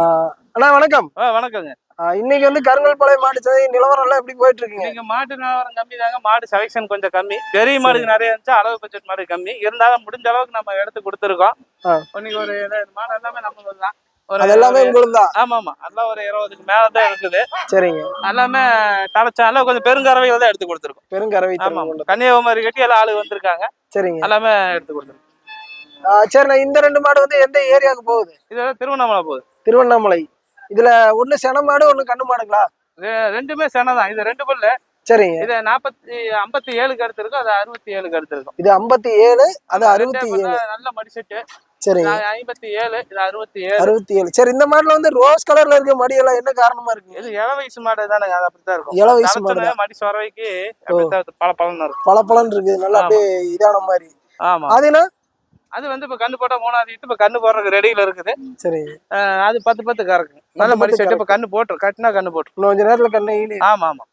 அண்ணா வணக்கம். வணக்கங்க. இன்னைக்கு வந்து கருங்கல்பாளையம் மாட்டு சந்தை நிலவரம் எல்லாம் எப்படி போயிட்டு இருக்குங்க? நீங்க மாட்டு நிலவரம் கம்மி தாங்க மாடு செலெக்ஷன் கொஞ்சம் கம்மி. பெரிய மாடுக்கு நிறைய இருந்துச்சு அளவு பட்ஜெட் மாடு கம்மி. இருந்தாலும் முடிஞ்ச அளவுக்கு நம்ம எடுத்து கொடுத்துருக்கோம். இன்னைக்கு ஒரு மாடு எல்லாமே நம்மளுக்கு தான் ஒரு அது எல்லாமே உங்களுக்கு தான் ஆமா ஆமா எல்லாம் ஒரு இருபதுக்கு மேல தான் இருக்குது. சரிங்க. எல்லாமே தலைச்சால கொஞ்சம் பெருங்கறவையில் தான் எடுத்து கொடுத்துருக்கோம். ஆமா ஆமா கன்னியாகுமரி கட்டி எல்லா ஆளு வந்திருக்காங்க. சரிங்க. எல்லாமே எடுத்து கொடுத்துருக்கோம். சரிண்ணா இந்த ரெண்டு மாடு வந்து எந்த ஏரியாவுக்கு போகுது? இது திருவண்ணாமலை போகுது. திருவண்ணாமலை. இதுல ஒண்ணு சென மாடு ஒண்ணு கண்ணு மாடுங்களா? ரெண்டுமே சென தான். இது ரெண்டு பல்லு. சரிங்க. இது நாற்பத்தி ஐம்பத்தி ஏழுக்கு அடுத்து இருக்கும் அது அறுபத்தி ஏழுக்கு அடுத்து இருக்கும் இது ஐம்பத்தி ஏழு அது அறுபத்தி ஏழு நல்ல மடிசெட்டு சரிங்க. ஐம்பத்தி ஏழு இது அறுபத்தி ஏழு அறுபத்தி ஏழு சரி இந்த மாடுல வந்து ரோஸ் கலர்ல இருக்க மடியெல்லாம் என்ன காரணமா இருக்குங்க இது இள வயசு மாடு தானே அது அப்படித்தான் இருக்கும். இள வயசு மாடு மடி சொரவைக்கு பல பலன் இருக்கும். பல பலன் இருக்கு நல்லா. அப்படியே இதான மாதிரி. ஆமா. அதுனா அது வந்து இப்ப கண்ணு போட்டா மூணாவது ஈத்து இப்ப கண்ணு போடுறதுக்கு ரெடியில இருக்குது. அஹ் அது பத்து பத்து கறக்கு நல்ல மடி செட்டு இப்ப கண்ணு போட்டுரும். கட்டினா கண்ணு போட்டுரும். இன்னும் கொஞ்ச நேரத்துல கண்ணு ஈனு ஆமா ஆமா